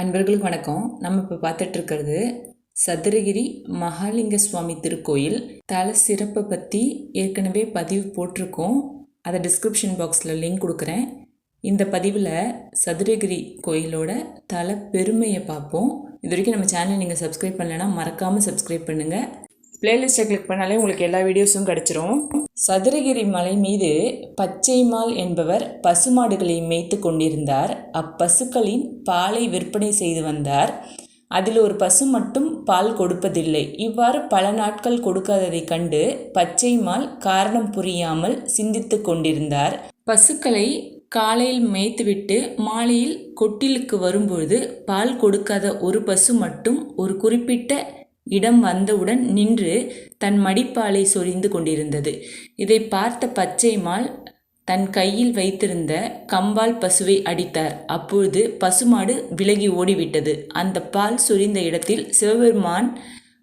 அன்பர்களுக்கு வணக்கம். நம்ம இப்போ பார்த்துட்டு இருக்கிறது சதுரகிரி மகாலிங்க சுவாமி திருக்கோயில். தல சிறப்பை பற்றி ஏற்கனவே பதிவு போட்டிருக்கோம். அதை டிஸ்கிரிப்ஷன் பாக்ஸில் லிங்க் கொடுக்குறேன். இந்த பதிவில் சதுரகிரி கோயிலோட தல பெருமையை பார்ப்போம். இது வரைக்கும் நம்ம சேனலை நீங்கள் சப்ஸ்கிரைப் பண்ணலைன்னா மறக்காமல் சப்ஸ்கிரைப் பண்ணுங்கள் பிளேலிஸ்ட்டை கிளிக் பண்ணாலே உங்களுக்கு எல்லா வீடியோஸும் கிடச்சிரும். சதுரகிரி மலை மீது பச்சைமால் என்பவர் பசுமாடுகளை மேய்த்து கொண்டிருந்தார். அப்பசுக்களின் பாலை விற்பனை செய்து வந்தார். அதில் ஒரு பசு மட்டும் பால் கொடுப்பதில்லை. இவ்வாறு பல நாட்கள் கொடுக்காததைக் கண்டு பச்சைமால் காரணம் புரியாமல் சிந்தித்து கொண்டிருந்தார். பசுக்களை காலையில் மேய்த்துவிட்டு மாலையில் கொட்டிலுக்கு வரும்பொழுது பால் கொடுக்காத ஒரு பசு மட்டும் ஒரு குறிப்பிட்ட இடம் வந்தவுடன் நின்று தன் மடிப்பாலை சொரிந்து கொண்டிருந்தது. இதை பார்த்த பச்சைமால் தன் கையில் வைத்திருந்த கம்பால் பசுவை அடித்தார். அப்பொழுது பசுமாடு விலகி ஓடிவிட்டது. அந்த பால் சொரிந்த இடத்தில் சிவபெருமான்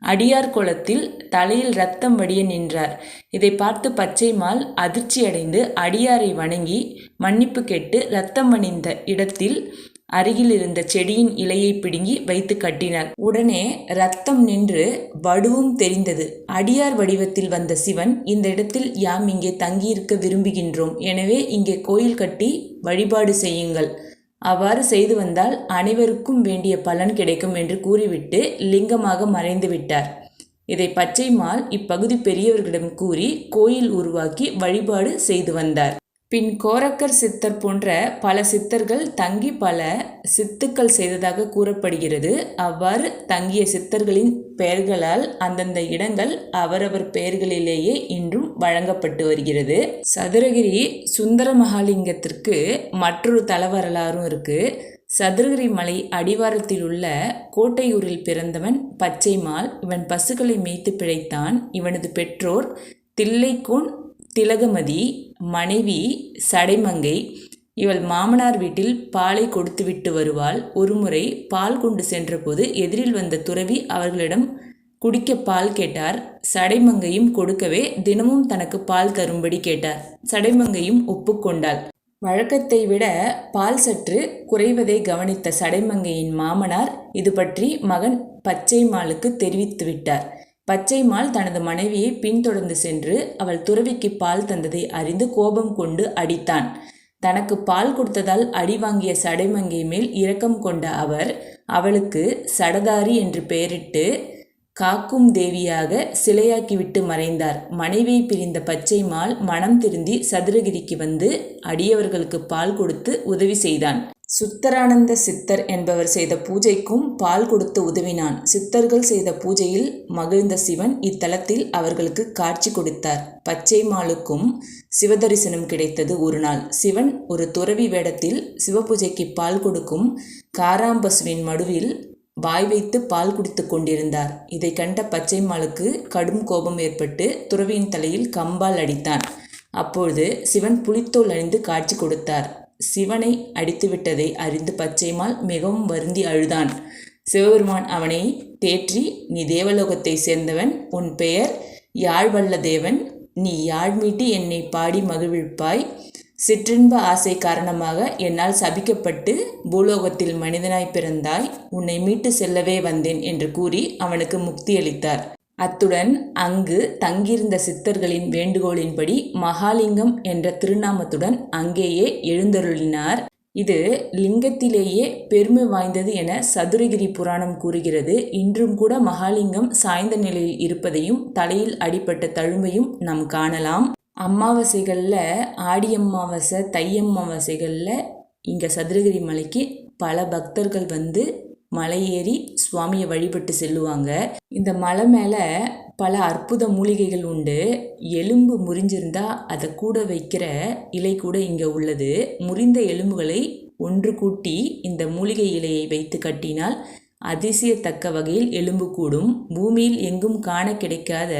அடியார் குளத்தில் தலையில் ரத்தம் வடிய நின்றார். இதை பார்த்து பச்சைமால் அதிர்ச்சியடைந்து அடியாரை வணங்கி மன்னிப்பு கேட்டு ரத்தம் வணிந்த இடத்தில் அருகில் இருந்த செடியின் இலையை பிடுங்கி வைத்து கட்டினார் உடனே ரத்தம் நின்று வடுவும் தெரிந்தது. அடியார் வடிவத்தில் வந்த சிவன் இந்த இடத்தில் யாம் இங்கே தங்கியிருக்க விரும்புகின்றோம். எனவே இங்கே கோயில் கட்டி வழிபாடு செய்யுங்கள் அவ்வாறு செய்து வந்தால் அனைவருக்கும் வேண்டிய பலன் கிடைக்கும் என்று கூறிவிட்டு லிங்கமாக மறைந்து விட்டார். இதை பச்சைமால் இப்பகுதி பெரியவர்களிடம் கூறி கோயில் உருவாக்கி வழிபாடு செய்து வந்தார். பின் கோரக்கர் சித்தர் போன்ற பல சித்தர்கள் தங்கி பல சித்துக்கள் செய்ததாக கூறப்படுகிறது. அவ்வாறு தங்கிய சித்தர்களின் பெயர்களால் அந்தந்த இடங்கள் அவரவர் பெயர்களிலேயே இன்றும் வழங்கப்பட்டு வருகிறது. சதுரகிரி சுந்தர மகாலிங்கத்திற்கு மற்றொரு தல வரலாறும் இருக்கு. சதுரகிரி மலை அடிவாரத்தில் உள்ள கோட்டையூரில் பிறந்தவன் பச்சைமால். இவன் பசுக்களை மேய்த்து பிழைத்தான். இவனது பெற்றோர் தில்லைக்கூன் திலகமதி மனைவி சடைமங்கை இவள் மாமனார் வீட்டில் பாலை கொடுத்துவிட்டு வருவாள். ஒருமுறை பால் கொண்டு சென்றபோது எதிரில் வந்த துறவி அவர்களிடம் குடிக்க பால் கேட்டார். சடைமங்கையும் கொடுக்கவே தினமும் தனக்கு பால் தரும்படி கேட்டார். சடைமங்கையும் ஒப்புக்கொண்டாள். வழக்கத்தை விட பால் சற்று குறைவதை கவனித்த சடைமங்கையின் மாமனார் இது பற்றி மகன் பச்சைமாலுக்கு தெரிவித்து விட்டார். பச்சைமால் தனது மனைவியை பின்தொடர்ந்து சென்று அவள் துறவிக்கு பால் தந்ததை அறிந்து கோபம் கொண்டு அடித்தான். தனக்கு பால் கொடுத்ததால் அடி வாங்கிய சடைமங்கை மேல் இரக்கம் கொண்ட அவர் அவளுக்கு சடதாரி என்று பெயரிட்டு காக்கும் தேவியாக சிலையாக்கிவிட்டு மறைந்தார். மனைவியை பிரிந்த பச்சைமால் மனம் திருந்தி சதுரகிரிக்கு வந்து அடியவர்களுக்கு பால் கொடுத்து உதவி செய்தான். சுத்தரானந்த சித்தர் என்பவர் செய்த பூஜைக்கும் பால் கொடுத்து உதவினான். சித்தர்கள் செய்த பூஜையில் மகிழ்ந்த சிவன் இத்தலத்தில் அவர்களுக்கு காட்சி கொடுத்தார். பச்சை மாலுக்கும் சிவதரிசனம் கிடைத்தது ஒரு நாள். சிவன் ஒரு துறவி வேடத்தில் சிவபூஜைக்கு பால் கொடுக்கும் காராம்பசுவின் மடுவில் வாய் வைத்து பால் குடித்து கொண்டிருந்தார். இதை கண்ட பச்சைமாலுக்கு கடும் கோபம் ஏற்பட்டு துறவியின் தலையில் கம்பால் அடித்தான். அப்பொழுது சிவன் புலித்தோல் அணிந்து காட்சி கொடுத்தார். சிவனை அடித்துவிட்டதை அறிந்து பச்சைமால் மிகவும் வருந்தி அழுதான். சிவபெருமான் அவனை தேற்றி நீ தேவலோகத்தை சேர்ந்தவன் உன் பெயர் யாழ்வல்ல தேவன் நீ யாழ் மீட்டி என்னை பாடி மகிழ்விப்பாய். சிற்றின்ப ஆசை காரணமாக என்னால் சபிக்கப்பட்டு பூலோகத்தில் மனிதனாய் பிறந்தாய். உன்னை மீட்டு செல்லவே வந்தேன் என்று கூறி அவனுக்கு முக்தியளித்தார். அத்துடன் அங்கு தங்கியிருந்த சித்தர்களின் வேண்டுகோளின்படி மகாலிங்கம் என்ற திருநாமத்துடன் அங்கேயே எழுந்தருளினார். இது லிங்கத்திலேயே பெருமை வாய்ந்தது என சதுரகிரி புராணம் கூறுகிறது. இன்றும் கூட மகாலிங்கம் சாய்ந்த நிலையில் இருப்பதையும் தலையில் அடிப்பட்ட தழும்பையும் நாம் காணலாம். அமாவாசைகளில் ஆடி அமாவாசை தை அமாவாசைகளில் இங்கே சதுரகிரி மலைக்கு பல பக்தர்கள் வந்து மலை ஏறி சுவாமியை வழிபட்டு செல்லுவாங்க. இந்த மலை மேலே பல அற்புத மூலிகைகள் உண்டு. எலும்பு முறிஞ்சிருந்தா அதை கூட வைக்கிற இலை கூட இங்கே உள்ளது. முறிந்த எலும்புகளை ஒன்று கூட்டி இந்த மூலிகை இலையை வைத்து கட்டினால் அதிசயத்தக்க வகையில் எலும்பு கூடும். பூமியில் எங்கும் காண கிடைக்காத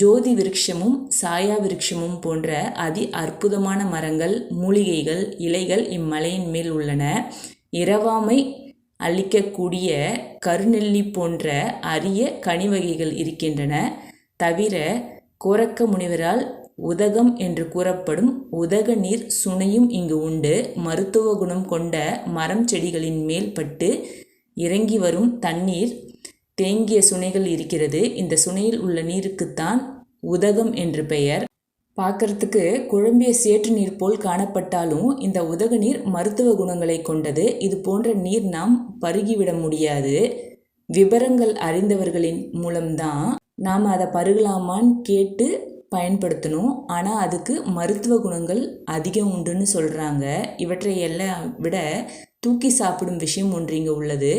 ஜோதி விருட்சமும் சாயா விருட்சமும் போன்ற அதி அற்புதமான மரங்கள் மூலிகைகள் இலைகள் இம்மலையின் மேல் உள்ளன. இரவாமை அளிக்கக்கூடிய கருநெல்லி போன்ற அரிய கனி வகைகள் இருக்கின்றன. தவிர கோரக்க முனிவரால் உதகம் என்று கூறப்படும் உதக நீர் சுனையும் இங்கு உண்டு. மருத்துவ குணம் கொண்ட மரம் செடிகளின் மேல் பட்டு இறங்கி வரும் தண்ணீர் தேங்கிய சுனைகள் இருக்கிறது. இந்த சுனையில் உள்ள நீருக்குத்தான் உதகம் என்று பெயர். பார்க்கறதுக்கு குழம்பிய சேற்று நீர் போல் காணப்பட்டாலும் இந்த உதக நீர் மருத்துவ குணங்களை கொண்டது. இது போன்ற நீர் நாம் பருகிவிட முடியாது. விவரங்கள் அறிந்தவர்களின் மூலம்தான் நாம் அதை பருகலாமான்னு கேட்டு பயன்படுத்தணும். ஆனால் அதுக்கு மருத்துவ குணங்கள் அதிகம் உண்டுன்னு சொல்கிறாங்க இவற்றை எல்லாம் விட தூக்கி சாப்பிடும் விஷயம் ஒன்று இங்கே உள்ளது.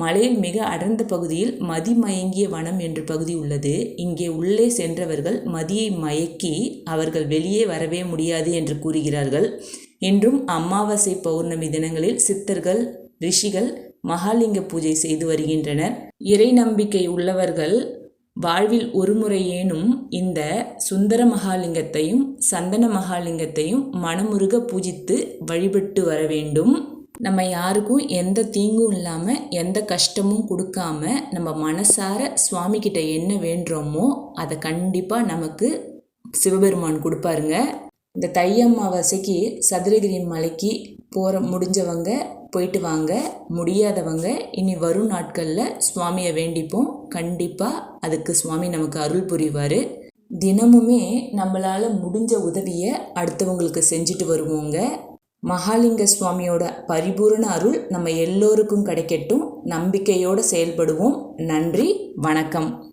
மலையில் மிக அடர்ந்த பகுதியில் மதி மயங்கிய வனம் என்ற பகுதி உள்ளது. இங்கே உள்ளே சென்றவர்கள் மதியை மயக்கி அவர்கள் வெளியே வரவே முடியாது என்று கூறுகிறார்கள். இன்றும் அமாவாசை பௌர்ணமி தினங்களில் சித்தர்கள் ரிஷிகள் மகாலிங்க பூஜை செய்து வருகின்றனர். இறை நம்பிக்கை உள்ளவர்கள் வாழ்வில் ஒருமுறையேனும் இந்த சுந்தர மகாலிங்கத்தையும் சந்தன மகாலிங்கத்தையும் மனமுருக பூஜித்து வழிபட்டு வர வேண்டும். நம்ம யாருக்கும் எந்த தீங்கும் இல்லாமல் எந்த கஷ்டமும் கொடுக்காம நம்ம மனசார சுவாமிக்கிட்ட என்ன வேண்டுறோமோ அதை கண்டிப்பாக நமக்கு சிவபெருமான் கொடுப்பாருங்க. இந்த தை அமாவாசைக்கு சதுரகிரி மலைக்கு போகிற முடிஞ்சவங்க போயிட்டு வாங்க. முடியாதவங்க இனி வரும் நாட்களில் சுவாமியை வேண்டிப்போம். கண்டிப்பாக அதுக்கு சுவாமி நமக்கு அருள் புரிவார். தினமுமே நம்மளால் முடிஞ்ச உதவியை அடுத்தவங்களுக்கு செஞ்சுட்டு வருவோங்க. மகாலிங்க சுவாமியோட பரிபூரண அருள் நம்ம எல்லோருக்கும் கிடைக்கட்டும். நம்பிக்கையோடு செயல்படுவோம். நன்றி வணக்கம்.